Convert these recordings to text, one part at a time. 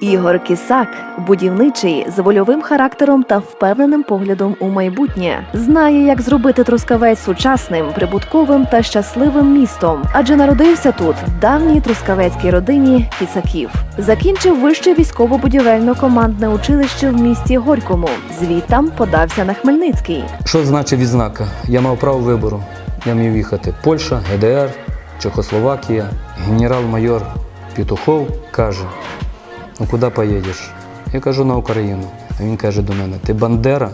Ігор Кісак будівничий з вольовим характером та впевненим поглядом у майбутнє. Знає, як зробити трускавець сучасним, прибутковим та щасливим містом, адже народився тут в давній трускавецькій родині Кісаків. Закінчив вище військово-будівельно-командне училище в місті Горькому. Звітам подався на Хмельницький. Що значить відзнака? Я мав право вибору. Я міг їхати Польща, ГДР, Чехословакія. Генерал-майор Петухов каже: ну куди поїдеш? Я кажу на Україну. А він каже до мене: Ти Бандера?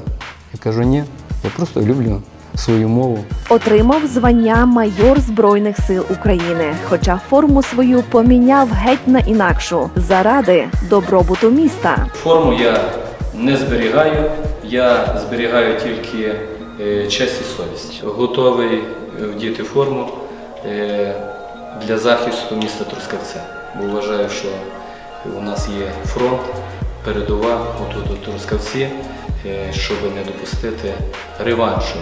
Я кажу, ні, я просто люблю свою мову. Отримав звання майор Збройних сил України, хоча форму свою поміняв геть на інакшу заради добробуту міста. Форму я не зберігаю, я зберігаю тільки е, честь і совість. Готовий вдіти форму е, для захисту міста Трускавця. Бо вважаю, що у нас є фронт, передова отут у Трускавці, е, щоб не допустити реваншу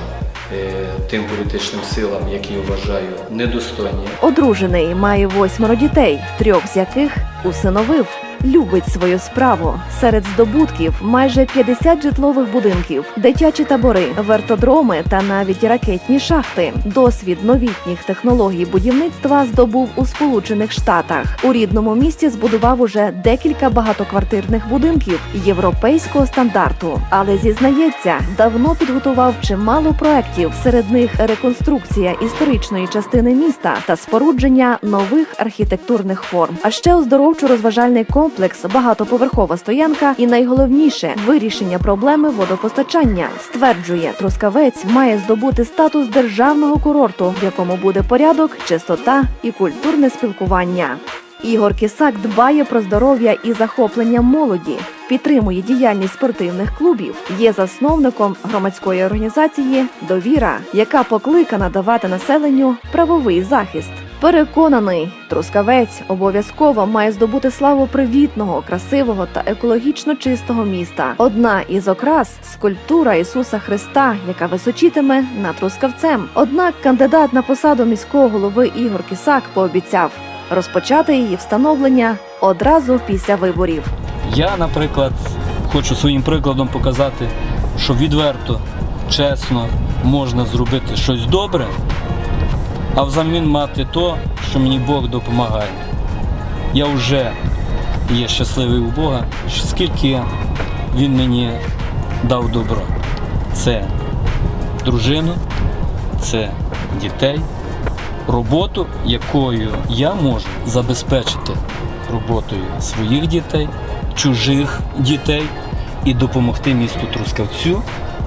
е, тим політичним силам, які вважаю недостойні. Одружений має восьмеро дітей, трьох з яких усиновив. Любить свою справу. Серед здобутків майже 50 житлових будинків, дитячі табори, вертодроми та навіть ракетні шахти. Досвід новітніх технологій будівництва здобув у Сполучених Штатах. У рідному місті збудував уже декілька багатоквартирних будинків європейського стандарту. Але зізнається, давно підготував чимало проєктів. Серед них реконструкція історичної частини міста та спорудження нових архітектурних форм. А ще оздоровчо-розважальний комплекс, багатоповерхова стоянка і найголовніше вирішення проблеми водопостачання. Стверджує, Трускавець має здобути статус державного курорту, в якому буде порядок, чистота і культурне спілкування. Ігор Кісак дбає про здоров'я і захоплення молоді, підтримує діяльність спортивних клубів, є засновником громадської організації Довіра, яка покликана давати населенню правовий захист. Переконаний, Трускавець обов'язково має здобути славу привітного, красивого та екологічно чистого міста. Одна із окрас скульптура Ісуса Христа, яка височитиме над Трускавцем. Однак кандидат на посаду міського голови Ігор Кісак пообіцяв розпочати її встановлення одразу після виборів. Я, наприклад, хочу своїм прикладом показати, що відверто, чесно можна зробити щось добре, а взамін мати то, що мені Бог допомагає. Я вже є щасливий у Бога, скільки Він мені дав добро. Це дружину, це дітей, роботу, якою я можу забезпечити роботою своїх дітей, чужих дітей і допомогти місту Трускавцю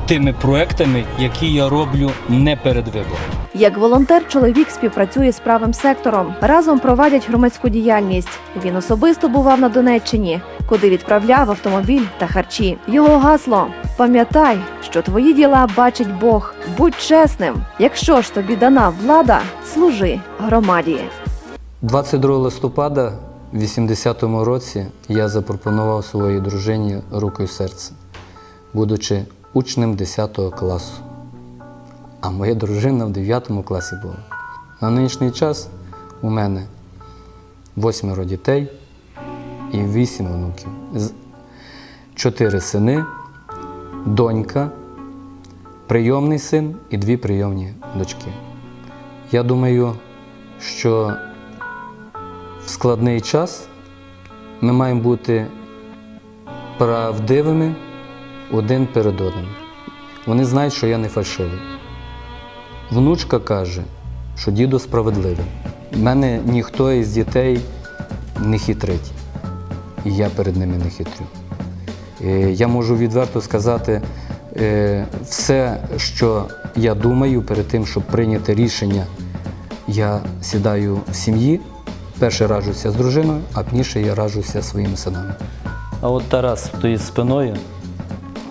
тими проектами, які я роблю не перед вибором. Як волонтер, чоловік співпрацює з правим сектором. Разом провадять громадську діяльність. Він особисто бував на Донеччині, куди відправляв автомобіль та харчі. Його гасло: пам'ятай, що твої діла бачить Бог. Будь чесним. Якщо ж тобі дана влада, служи громаді. 22 листопада в 80-му році я запропонував своїй дружині руку і серце, будучи учнем 10 класу. А моя дружина в 9 класі була. На нинішній час у мене восьмеро дітей і вісім онуків. Чотири сини, донька, прийомний син і дві прийомні дочки. Я думаю, що в складний час ми маємо бути правдивими один перед одним. Вони знають, що я не фальшивий. Внучка каже, що дідо справедливий. Мене ніхто із дітей не хитрить, і я перед ними не хитрю. Е, Я можу відверто сказати е, все, що я думаю перед тим, щоб прийняти рішення. Я сідаю в сім'ї, перше раджуся з дружиною, а пізніше я раджуся своїми синами. А от Тарас стоїть спиною,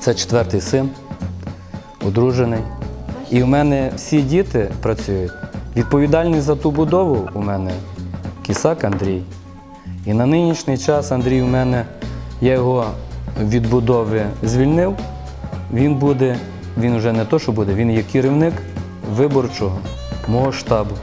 це четвертий син, одружений. І в мене всі діти працюють. Відповідальний за ту будову у мене кісак Андрій. І на нинішній час Андрій у мене, я його від будови звільнив. Він буде, він вже не то, що буде, він є керівник виборчого мого штабу.